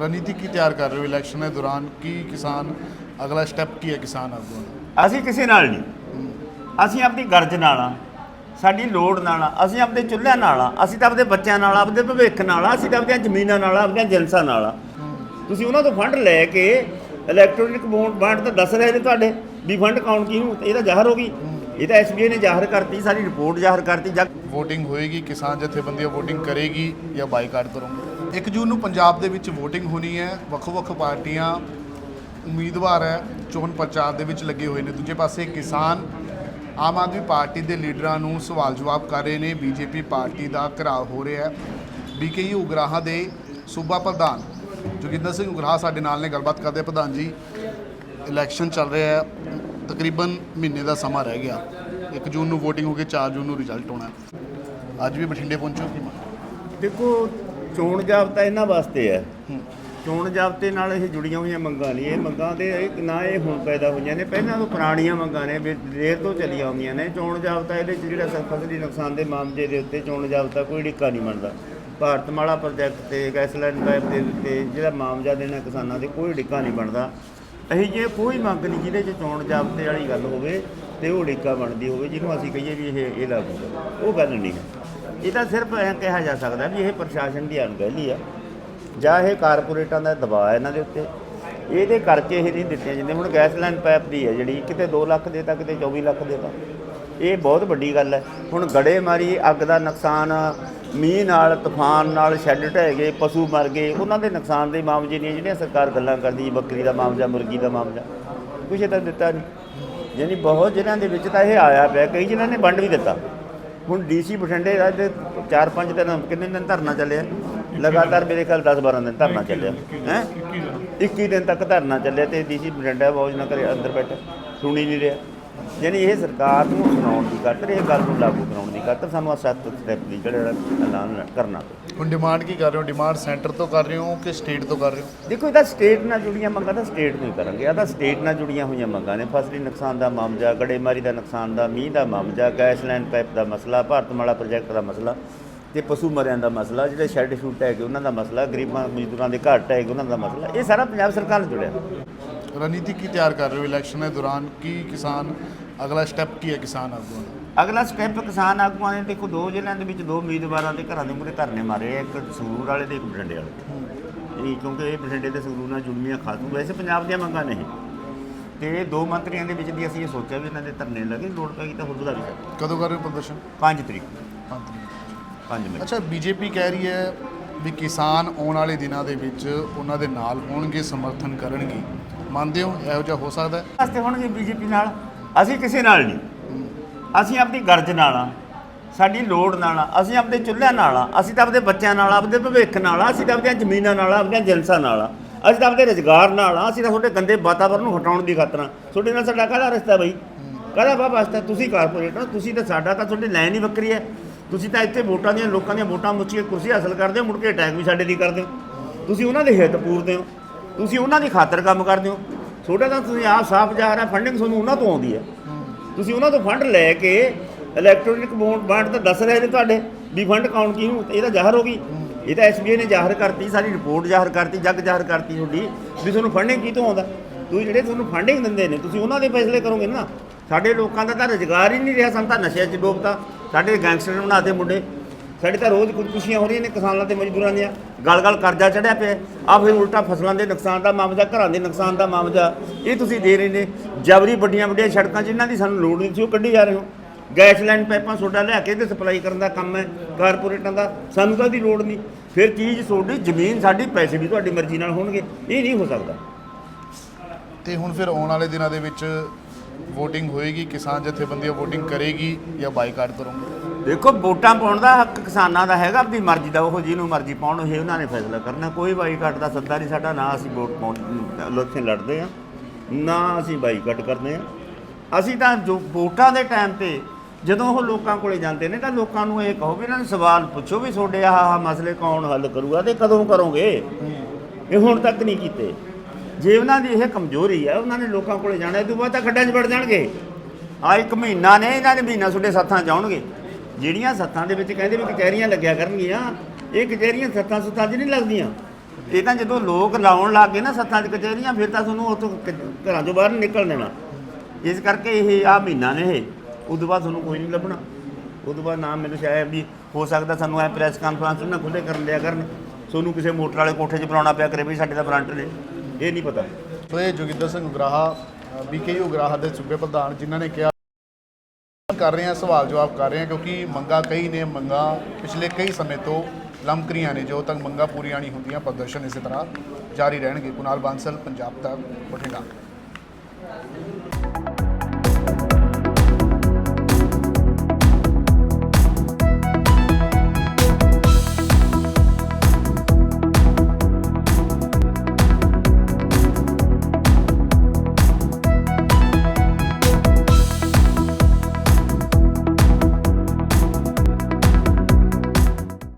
ਰਣਨੀਤੀ ਕੀ ਤਿਆਰ ਕਰ ਰਹੇ ਹੋ ਇਲੈਕਸ਼ਨ ਦੇ ਦੌਰਾਨ? ਕੀ ਕਿਸਾਨ ਅਗਲਾ ਸਟੈਪ ਕੀ ਹੈ ਕਿਸਾਨ ਆਗੂਆਂ ਦਾ? ਅਸੀਂ ਕਿਸੇ ਨਾਲ ਨਹੀਂ। ਅਸੀਂ ਆਪਣੀ ਗਰਜ ਨਾਲ ਆ ਸਾਡੀ ਲੋੜ ਨਾਲ ਆ ਅਸੀਂ ਆਪਣੇ ਚੁੱਲ੍ਹਿਆਂ ਨਾਲ ਆ ਅਸੀਂ ਤਾਂ ਆਪਣੇ ਬੱਚਿਆਂ ਨਾਲ ਆ ਆਪਣੇ ਭਵਿੱਖ ਨਾਲ ਆ ਅਸੀਂ ਤਾਂ ਆਪਣੀਆਂ ਜ਼ਮੀਨਾਂ ਨਾਲ ਆ ਆਪਣੀਆਂ ਜਿੰਸਾਂ ਨਾਲ ਆ ਤੁਸੀਂ ਉਹਨਾਂ ਤੋਂ ਫੰਡ ਲੈ ਕੇ ਇਲੈਕਟ੍ਰੋਨਿਕ ਬੌਂਡ ਬਾਂਡ ਤਾਂ ਦੱਸ ਰਹੇ ਨੇ ਤੁਹਾਡੇ ਵੀ ਫੰਡ ਕੌਣ ਕਿਹਨੂੰ ਇਹ ਤਾਂ ਜ਼ਾਹਰ ਹੋ ਗਈ। ਇਹ ਤਾਂ ਐਸਬੀਆਈ ਨੇ ਜ਼ਾਹਰ ਕਰਤੀ ਸਾਰੀ ਰਿਪੋਰਟ ਜ਼ਾਹਰ ਕਰਤੀ ਜਾਂ ਵੋਟਿੰਗ ਹੋਏਗੀ ਕਿਸਾਨ ਜਥੇਬੰਦੀਆਂ ਵੋਟਿੰਗ ਕਰੇਗੀ ਜਾਂ ਬਾਈਕਾਟ ਕਰੋਗੇ? 1 ਜੂਨ ਨੂੰ ਪੰਜਾਬ ਦੇ ਵਿੱਚ ਵੋਟਿੰਗ ਹੋਣੀ ਹੈ। ਵੱਖ-ਵੱਖ ਪਾਰਟੀਆਂ ਉਮੀਦਵਾਰ ਹੈ, ਚੋਣ ਪ੍ਰਚਾਰ ਦੇ ਵਿੱਚ ਲੱਗੇ ਹੋਏ ਨੇ। ਦੂਜੇ ਪਾਸੇ ਕਿਸਾਨ ਆਮ ਆਦਮੀ ਪਾਰਟੀ ਦੇ ਲੀਡਰਾਂ ਨੂੰ ਸਵਾਲ ਜਵਾਬ ਕਰ ਰਹੇ ਨੇ। ਬੀਜੇਪੀ ਪਾਰਟੀ ਦਾ ਘਰਾਓ ਹੋ ਰਿਹਾ ਹੈ। ਬੀਕੇਯੂ ਉਗਰਾਹਾਂ ਦੇ ਸੂਬਾ ਪ੍ਰਧਾਨ ਜੋਗਿੰਦਰ ਸਿੰਘ ਉਗਰਾਹਾਂ ਸਾਡੇ ਨਾਲ ਨੇ। ਗੱਲਬਾਤ ਕਰਦੇ ਪ੍ਰਧਾਨ ਜੀ, ਇਲੈਕਸ਼ਨ ਚੱਲ ਰਿਹਾ ਹੈ। ਤਕਰੀਬਨ ਮਹੀਨੇ ਦਾ ਸਮਾਂ ਰਹਿ ਗਿਆ। 1 ਜੂਨ ਨੂੰ VOTING ਹੋ ਕੇ 4 ਜੂਨ ਨੂੰ ਰਿਜ਼ਲਟ ਆਉਣਾ ਅੱਜ ਵੀ ਬਠਿੰਡੇ ਪਹੁੰਚੋ। ਦੇਖੋ ਚੋਣ ਜਾਬਤਾ ਇਹਨਾਂ ਵਾਸਤੇ ਹੈ। ਚੋਣ ਜਾਬਤੇ ਨਾਲ ਇਹ ਜੁੜੀਆਂ ਹੋਈਆਂ ਮੰਗਾਂ ਨਹੀਂ ਇਹ ਮੰਗਾਂ ਦੇ ਇਹ ਨਾ ਇਹ ਹੁਣ ਪੈਦਾ ਹੋਈਆਂ ਨੇ। ਪਹਿਲਾਂ ਤੋਂ ਪੁਰਾਣੀਆਂ ਮੰਗਾਂ ਨੇ ਵੀ ਦੇਰ ਤੋਂ ਚੱਲੀਆਂ ਆਉਂਦੀਆਂ ਨੇ। ਚੋਣ ਜਾਬਤਾ ਇਹਦੇ 'ਚ ਜਿਹੜਾ ਸ- ਫਸਲੀ ਨੁਕਸਾਨ ਦੇ ਮਾਮਲੇ ਦੇ ਉੱਤੇ ਚੋਣ ਜਾਬਤਾ ਕੋਈ ਢਿੱਕਾ ਨਹੀਂ ਮੰਨਦਾ ਭਾਰਤਮਾਲਾ ਪ੍ਰੋਜੈਕਟ ਤੇ ਗੈਸਲਾਈਨ ਪਾਈਪ ਦੇ ਉੱਤੇ ਜਿਹੜਾ ਮਾਮਜਾ ਦੇਣਾ ਕਿਸਾਨਾਂ ਦੇ ਕੋਈ ਢਿੱਕਾ ਨਹੀਂ ਬਣਦਾ। ਅਸੀਂ ਜੇ ਕੋਈ ਮੰਗ ਨਹੀਂ ਜਿਹਦੇ 'ਚ ਚੋਣ ਜਾਬਤੇ ਵਾਲੀ ਗੱਲ ਹੋਵੇ ਤੇ ਉਹ ਢਿੱਕਾ ਬਣਦੀ ਹੋਵੇ ਜਿਹਨੂੰ ਅਸੀਂ ਕਹੀਏ ਵੀ ਇਹ ਇਹ ਲਾਗੂ ਕਰੋ। ਉਹ ਗੱਲ ਨਹੀਂ ਹੈ। ਇਹ ਤਾਂ ਸਿਰਫ ਐਂ ਕਿਹਾ ਜਾ ਸਕਦਾ ਵੀ ਇਹ ਪ੍ਰਸ਼ਾਸਨ ਦੀ ਅਣਗਹਿਲੀ ਆ। ਜਾਂ ਇਹ ਕਾਰਪੋਰੇਟਾਂ ਦਾ ਦਬਾਅ ਇਹਨਾਂ ਦੇ ਉੱਤੇ। ਇਹਦੇ ਕਰਕੇ ਇਹ ਨਹੀਂ ਦਿੱਤੀਆਂ ਜਾਂਦੀਆਂ। ਹੁਣ ਗੈਸ ਲਾਈਨ ਪਾਈਪ ਦੀ ਹੈ ਜਿਹੜੀ, ਕਿਤੇ 2 ਲੱਖ ਦੇ ਦੇਤਾ ਕਿਤੇ 24 ਲੱਖ ਦੇ ਦੇਤਾ ਇਹ ਬਹੁਤ ਵੱਡੀ ਗੱਲ ਹੈ। ਹੁਣ ਗੜੇ ਮਾਰੀ, ਅੱਗ ਦਾ ਨੁਕਸਾਨ, ਮੀਂਹ ਨਾਲ, ਤੂਫਾਨ ਨਾਲ ਸ਼ੈੱਡ ਢਹਿ ਗਏ, ਪਸ਼ੂ ਮਰ ਗਏ। ਉਹਨਾਂ ਦੇ ਨੁਕਸਾਨ ਦੇ ਮਾਮਲੇ ਨਹੀਂ ਜਿਹੜੀਆਂ ਸਰਕਾਰ ਗੱਲਾਂ ਕਰਦੀ ਬੱਕਰੀ ਦਾ ਮਾਮਲਾ, ਮੁਰਗੀ ਦਾ ਮਾਮਲਾ। ਕੁਛ ਤਾਂ ਦਿੱਤਾ ਨਹੀਂ। ਯਾਨੀ ਬਹੁਤ ਜਿਨ੍ਹਾਂ ਦੇ ਵਿੱਚ ਤਾਂ ਇਹ ਆਇਆ ਪਿਆ, ਕਈ ਜਿਨ੍ਹਾਂ ਨੇ ਵੰਡ ਵੀ ਦਿੱਤਾ। ਹੁਣ ਡੀਸੀ ਬਠਿੰਡੇ ਦਾ ਤੇ 4-5 ਦਿਨ ਕਿੰਨੇ ਦਿਨ ਧਰਨਾ ਚੱਲਿਆ? ਲਗਾਤਾਰ ਮੇਰੇ ਖਿਆਲ 10-12 ਦਿਨ ਧਰਨਾ ਚੱਲਿਆ। ਹੈ? 21 ਦਿਨ। ਤੱਕ ਧਰਨਾ ਚੱਲਿਆ ਤੇ ਡੀਸੀ ਬਠਿੰਡਾ ਮੌਜ ਨਾ ਕਰੇ ਅੰਦਰ ਬੈਠਾ ਸੁਣੀ ਨਹੀਂ ਰਿਹਾ। ਯਾਨੀ ਇਹ ਸਰਕਾਰ ਨੂੰ ਸੁਣਾਉਣ ਦੀ ਖਾਤਰ ਇਹ ਗੱਲ ਨੂੰ ਲਾਗੂ ਕਰਾਉਣ ਦੀ ਖਾਤਰ ਸਾਨੂੰ ਆ ਸੱਤ ਸਟੈਪ ਦੀ ਜਿਹੜਾ ਐਲਾਨ ਕਰਨਾ ਹੁਣ ਡਿਮਾਂਡ ਕੀ ਕਰ ਰਹੇ ਹੋ? ਡਿਮਾਂਡ ਸੈਂਟਰ ਤੋਂ ਕਰ ਰਹੇ ਹੋ ਕਿ ਸਟੇਟ ਤੋਂ ਕਰ ਰਹੇ ਹੋ? ਦੇਖੋ ਇਹਦਾ ਸਟੇਟ ਨਾਲ ਜੁੜੀਆਂ ਮੰਗਾਂ ਤਾਂ ਸਟੇਟ ਨੂੰ ਕਰਾਂਗੇ ਆ ਸਟੇਟ ਨਾਲ ਜੁੜੀਆਂ ਹੋਈਆਂ ਮੰਗਾਂ ਨੇ। ਫਸਲੀ ਨੁਕਸਾਨ ਦਾ ਮਾਮਲਾ ਗੜੇਮਾਰੀ ਦਾ ਨੁਕਸਾਨ ਦਾ ਮੀਂਹ ਦਾ ਮਾਮਲਾ ਗੈਸ ਲਾਈਨ ਪਾਈਪ ਦਾ ਮਸਲਾ ਭਾਰਤ ਭਾਰਤਮਾਲਾ ਪ੍ਰੋਜੈਕਟ ਦਾ ਮਸਲਾ ਤੇ ਪਸ਼ੂ ਮਰਿਆਂ ਦਾ ਮਸਲਾ ਜਿਹੜੇ ਸ਼ੈੱਡ ਸ਼ੂਟ ਹੈਗੇ ਉਹਨਾਂ ਦਾ ਮਸਲਾ ਗਰੀਬਾਂ ਮਜ਼ਦੂਰਾਂ ਦੇ ਘਰ ਹੈਗੇ ਉਹਨਾਂ ਦਾ ਮਸਲਾ ਇਹ ਸਾਰਾ ਪੰਜਾਬ ਸਰਕਾਰ ਨਾਲ ਜੁੜਿਆ। ਰਣਨੀਤੀ ਕੀ ਤਿਆਰ ਕਰ ਰਹੇ ਹੋ? ਇਲੈਕਸ਼ਨ ਦੇ ਦੌਰਾਨ ਕੀ ਕਿਸਾਨ ਅਗਲਾ ਸਟੈਪ ਕੀ ਹੈ ਕਿਸਾਨ ਆਗੂਆਂ ਦਾ? ਅਗਲਾ ਸਟੈਪ ਕਿਸਾਨ ਆਗੂਆਂ ਨੇ ਦੇਖੋ ਦੋ ਜ਼ਿਲ੍ਹਿਆਂ ਦੇ ਵਿੱਚ ਦੋ ਉਮੀਦਵਾਰਾਂ ਦੇ ਘਰਾਂ ਦੇ ਮੂਹਰੇ ਧਰਨੇ ਮਾਰੇ ਆ ਇੱਕ ਸੰਗਰੂਰ ਵਾਲੇ ਤੇ ਇੱਕ ਬਠਿੰਡੇ ਵਾਲੇ। ਇਹ ਕਿਉਂਕਿ ਇਹ ਬਠਿੰਡੇ ਤੇ ਸੰਗਰੂਰ ਨਾਲ ਜੁੜਨੀਆਂ ਖਾਤੂ ਵੈਸੇ ਪੰਜਾਬ ਦੀਆਂ ਮੰਗਾਂ ਨਹੀਂ ਤੇ ਦੋ ਮੰਤਰੀਆਂ ਦੇ ਵਿੱਚ ਵੀ ਅਸੀਂ ਇਹ ਸੋਚਿਆ ਵੀ ਇਹਨਾਂ ਦੇ ਧਰਨੇ ਲੱਗੇ ਲੋੜ ਪੈ ਗਈ ਤਾਂ ਹੋਰ ਵਧਾ ਵੀ ਸਕਦੇ। ਕਦੋਂ ਕਰ ਰਹੇ ਹੋ ਪ੍ਰਦਰਸ਼ਨ? 5 ਤਰੀਕ। 5 ਤਰੀਕ 5 ਮਈ ਅੱਛਾ ਬੀਜੇਪੀ ਕਹਿ ਰਹੀ ਹੈ ਵੀ ਕਿਸਾਨ ਆਉਣ ਵਾਲੇ ਦਿਨਾਂ ਦੇ ਵਿੱਚ ਉਹਨਾਂ ਦੇ ਨਾਲ ਹੋਣਗੇ ਸਮਰਥਨ ਕਰਨਗੇ। ਮੰਨਦੇ ਹੋ? ਇਹੋ ਜਿਹਾ ਹੋ ਸਕਦਾ ਵਾਸਤੇ ਹੋਣਗੇ ਬੀਜੇਪੀ ਨਾਲ। ਅਸੀਂ ਕਿਸੇ ਨਾਲ ਨਹੀਂ। ਅਸੀਂ ਆਪਣੀ ਗਰਜ ਨਾਲ ਆ ਸਾਡੀ ਲੋੜ ਨਾਲ ਆ ਅਸੀਂ ਆਪਣੇ ਚੁੱਲ੍ਹਿਆਂ ਨਾਲ ਆ ਅਸੀਂ ਤਾਂ ਆਪਣੇ ਬੱਚਿਆਂ ਨਾਲ ਆ, ਆਪਣੇ ਭਵਿੱਖ ਨਾਲ ਆ ਅਸੀਂ ਤਾਂ ਆਪਣੀਆਂ ਜ਼ਮੀਨਾਂ ਨਾਲ ਆ, ਆਪਣੀਆਂ ਜਿੰਸਾਂ ਨਾਲ ਆ ਅਸੀਂ ਤਾਂ ਆਪਣੇ ਰੁਜ਼ਗਾਰ ਨਾਲ ਆ ਅਸੀਂ ਤਾਂ ਤੁਹਾਡੇ ਗੰਦੇ ਵਾਤਾਵਰਨ ਨੂੰ ਹਟਾਉਣ ਦੀ ਖਾਤਰ ਆ ਤੁਹਾਡੇ ਨਾਲ ਸਾਡਾ ਕਾਹਦਾ ਰਿਸ਼ਤਾ ਬਈ? ਕਾਹਦਾ ਬਾਬਾ ਵਾਸਤਾ? ਤੁਸੀਂ ਕਾਰਪੋਰੇਟ ਹੋ ਤੁਸੀਂ ਤਾਂ ਸਾਡਾ ਤਾਂ ਤੁਹਾਡੀ ਲਾਈਨ ਹੀ ਵੱਖਰੀ ਹੈ। ਤੁਸੀਂ ਤਾਂ ਇੱਥੇ ਵੋਟਾਂ ਦੀਆਂ ਲੋਕਾਂ ਦੀਆਂ ਵੋਟਾਂ ਮੁੱਚ ਕੇ ਕੁਰਸੀ ਹਾਸਲ ਕਰਦੇ ਹੋ ਮੁੜ ਕੇ ਅਟੈਕ ਵੀ ਸਾਡੇ ਲਈ ਕਰਦੇ ਹੋ। ਤੁਸੀਂ ਉਹਨਾਂ ਦੇ ਹਿੱਤ ਪੂਰਦੇ ਹੋ। ਤੁਸੀਂ ਉਹਨਾਂ ਦੀ ਖਾਤਰ ਕੰਮ ਕਰਦੇ ਹੋ। ਤੁਹਾਡਾ ਤਾਂ ਤੁਸੀਂ ਆਪ ਸਾਫ਼ ਜਾ ਰਿਹਾ ਫੰਡਿੰਗ ਤੁਹਾਨੂੰ ਉਹਨਾਂ ਤੋਂ ਆਉਂਦੀ ਹੈ। ਤੁਸੀਂ ਉਹਨਾਂ ਤੋਂ ਫੰਡ ਲੈ ਕੇ ਇਲੈਕਟ੍ਰੋਨਿਕ ਵੋਟ ਬਾਂਟ ਤਾਂ ਦੱਸ ਰਹੇ ਨੇ ਤੁਹਾਡੇ, ਵੀ ਫੰਡ ਕੌਣ ਕਿਹਨੂੰ, ਇਹ ਤਾਂ ਜ਼ਾਹਰ ਹੋ ਗਈ। ਇਹ ਤਾਂ ਐਸਬੀਆਈ ਨੇ ਜ਼ਾਹਰ ਕਰਤੀ, ਸਾਰੀ ਰਿਪੋਰਟ ਜ਼ਾਹਰ ਕਰਤੀ, ਜੱਗ ਜ਼ਾਹਰ ਕਰਤੀ ਤੁਹਾਡੀ, ਵੀ ਤੁਹਾਨੂੰ ਫੰਡਿੰਗ ਕਿਤੋਂ ਆਉਂਦਾ। ਤੁਸੀਂ ਜਿਹੜੇ ਤੁਹਾਨੂੰ ਫੰਡਿੰਗ ਦਿੰਦੇ ਨੇ, ਤੁਸੀਂ ਉਹਨਾਂ ਦੇ ਫੈਸਲੇ ਕਰੋਗੇ ਨਾ। ਸਾਡੇ ਲੋਕਾਂ ਦਾ ਤਾਂ ਰੁਜ਼ਗਾਰ ਹੀ ਨਹੀਂ ਰਿਹਾ, ਸਾਨੂੰ ਤਾਂ ਨਸ਼ਿਆਂ 'ਚ ਡੋਬਤਾ। ਸਾਡੇ ਗੈਂਗਸਟਰ ਬਣਾਤੇ ਮੁੰਡੇ। ਸਾਡੇ ਤਾਂ ਰੋਜ਼ ਖੁਦਕੁਸ਼ੀਆਂ ਹੋ ਰਹੀਆਂ ਨੇ, ਕਿਸਾਨਾਂ ਤੇ ਮਜ਼ਦੂਰਾਂ ਦੀਆਂ। ਗਲ ਗਲ ਕਰਜ਼ਾ ਚੜਿਆ ਪਿਆ। ਆ ਫਿਰ ਉਲਟਾ ਫਸਲਾਂ ਦੇ ਨੁਕਸਾਨ ਦਾ ਮਾਮਲਾ, ਘਰਾਂ ਦੇ ਨੁਕਸਾਨ ਦਾ ਮਾਮਲਾ। ਇਹ ਤੁਸੀਂ ਦੇ ਰਹੇ ਨੇ। ਜਬਰੀ ਵੱਡੀਆਂ ਵੱਡੀਆਂ ਸੜਕਾਂ ਜਿਨ੍ਹਾਂ ਦੀ ਸਾਨੂੰ ਲੋੜ ਨਹੀਂ ਸੀ, ਉਹ ਕੱਢੀ ਜਾ ਰਹੇ ਹੋ। ਗੈਸ ਲਾਈਨ ਪਾਈਪਾਂ ਸੋਡਾ ਲਿਆ ਕੇ ਤੇ ਸਪਲਾਈ ਕਰਨ ਦਾ ਕੰਮ ਹੈ, ਕਾਰਪੋਰੇਟਾਂ ਦਾ। ਸਾਨੂੰ ਤਾਂ ਦੀ ਲੋੜ ਨਹੀਂ। ਫਿਰ ਚੀਜ਼ ਤੁਹਾਡੀ, ਜ਼ਮੀਨ ਸਾਡੀ, ਪੈਸੇ ਵੀ ਤੁਹਾਡੀ ਮਰਜ਼ੀ ਨਾਲ ਹੋਣਗੇ। ਇਹ ਨਹੀਂ ਹੋ ਸਕਦਾ। ਤੇ ਹੁਣ ਫਿਰ ਆਉਣ ਵਾਲੇ ਦਿਨਾਂ ਦੇ ਵਿੱਚ VOTING ਹੋਏਗੀ, ਕਿਸਾਨ ਜਥੇਬੰਦੀਆਂ VOTING ਕਰੇਗੀ ਜਾਂ ਬਾਈਕਾਟ ਕਰੋਗੇ? ਦੇਖੋ ਵੋਟਾਂ ਪਾਉਣ ਦਾ ਹੱਕ ਕਿਸਾਨਾਂ ਦਾ ਹੈਗਾ, ਆਪਣੀ ਮਰਜ਼ੀ ਦਾ, ਉਹ ਜਿਹਨੂੰ ਮਰਜ਼ੀ ਪਾਉਣ, ਇਹ ਉਹਨਾਂ ਨੇ ਫੈਸਲਾ ਕਰਨਾ। ਕੋਈ ਬਾਈਕਾਟ ਦਾ ਸੱਦਾ ਨਹੀਂ ਸਾਡਾ, ਨਾ ਅਸੀਂ ਵੋਟ ਪਾਉਣ ਇਲੈਕਸ਼ਨ ਲੜਦੇ ਆ ਨਾ ਅਸੀਂ ਬਾਈਕਾਟ ਕਰਦੇ ਆ ਅਸੀਂ ਤਾਂ ਜੋ ਵੋਟਾਂ ਦੇ ਟਾਈਮ ਤੇ ਜਦੋਂ ਉਹ ਲੋਕਾਂ ਕੋਲੇ ਜਾਂਦੇ ਨੇ, ਤਾਂ ਲੋਕਾਂ ਨੂੰ ਇਹ ਕਹੋ ਵੀ ਇਹਨਾਂ ਨੂੰ ਸਵਾਲ ਪੁੱਛੋ ਵੀ ਤੁਹਾਡੇ ਆਹ ਆਹ ਮਸਲੇ ਕੌਣ ਹੱਲ ਕਰੂਗਾ ਤੇ ਕਦੋਂ ਕਰੋਗੇ? ਇਹ ਹੁਣ ਤੱਕ ਨਹੀਂ ਕੀਤੇ। ਜੇ ਉਹਨਾਂ ਦੀ ਇਹ ਕਮਜ਼ੋਰੀ ਹੈ, ਉਹਨਾਂ ਨੇ ਲੋਕਾਂ ਕੋਲੇ ਜਾਣਾ, ਇਹ ਤੋਂ ਬਾਅਦ ਤਾਂ ਖੱਡਾਂ 'ਚ ਵੜ ਜਾਣਗੇ। ਆ ਇੱਕ ਮਹੀਨਾ ਨੇ, ਇਹਨਾਂ ਦੇ ਮਹੀਨਾ ਤੁਹਾਡੇ ਸੱਥਾਂ 'ਚ ਆਉਣਗੇ। ਜਿਹੜੀਆਂ ਸੱਥਾਂ ਦੇ ਵਿੱਚ ਕਹਿੰਦੇ ਵੀ ਕਚਹਿਰੀਆਂ ਲੱਗਿਆ ਕਰਨਗੀਆਂ, ਇਹ ਕਚਹਿਰੀਆਂ ਸੱਥਾਂ ਸੁੱਥਾਂ 'ਚ ਨਹੀਂ ਲੱਗਦੀਆਂ। ਇਹ ਤਾਂ ਜਦੋਂ ਲੋਕ ਲਾਉਣ ਲੱਗ ਗਏ ਨਾ ਸੱਤਾਂ 'ਚ ਕਚਹਿਰੀਆਂ, ਫਿਰ ਤਾਂ ਤੁਹਾਨੂੰ ਉੱਥੋਂ ਕ- ਘਰਾਂ ਤੋਂ ਬਾਹਰ ਨਿਕਲ ਦੇਣਾ ਇਸ ਕਰਕੇ ਇਹ ਆ ਮਹੀਨਾ ਨੇ ਇਹ। ਉਦੋਂ ਬਾਅਦ ਤੁਹਾਨੂੰ ਕੋਈ ਨਹੀਂ ਲੱਭਣਾ। ਉਦੋਂ ਬਾਅਦ ਨਾ ਮੈਨੂੰ ਸ਼ਾਇਦ ਵੀ ਹੋ ਸਕਦਾ ਸਾਨੂੰ ਐ ਪ੍ਰੈਸ ਕਾਨਫਰੰਸ ਨਾ ਖੁੱਲੇ ਕਰਨ ਲਿਆ ਕਰਨ। ਤੁਹਾਨੂੰ ਕਿਸੇ ਮੋਟਰ ਵਾਲੇ ਕੋਠੇ 'ਚ ਬੁਲਾਉਣਾ ਪਿਆ ਕਰੇ ਵੀ ਸਾਡੇ ਦਾ ਫਰੰਟ ਨੇ। ਇਹ ਨਹੀਂ ਪਤਾ। ਸੋ ਇਹ ਜੋਗਿੰਦਰ ਸਿੰਘ ਉਗਰਾਹਾ ਬੀਕੇ ਉਗਰਾਹਾ ਦੇ ਸੂਬੇ ਪ੍ਰਧਾਨ, ਜਿਨ੍ਹਾਂ ਨੇ ਕਿਹਾ ਕਰ ਰਹੇ ਹਾਂ, ਸਵਾਲ ਜਵਾਬ ਕਰ ਰਹੇ ਹਾਂ, ਕਿਉਂਕਿ ਮੰਗਾ ਕਈ ਨੇ, ਮੰਗਾ ਪਿਛਲੇ ਕਈ ਸਮੇਂ ਤੋਂ ਲਮਕ ਰਹੀਆਂ ਨੇ, ਜੋ ਤੱਕ ਮੰਗਾ ਪੂਰੀਆਂ ਨਹੀਂ ਹੁੰਦੀਆਂ, ਪ੍ਰਦਰਸ਼ਨ ਇਸੇ ਤਰ੍ਹਾਂ ਜਾਰੀ ਰਹਿਣਗੇ। ਕੁਨਾਲ ਬਾਂਸਲ, ਪੰਜਾਬ ਤੱਕ ਬਠਿੰਡਾ।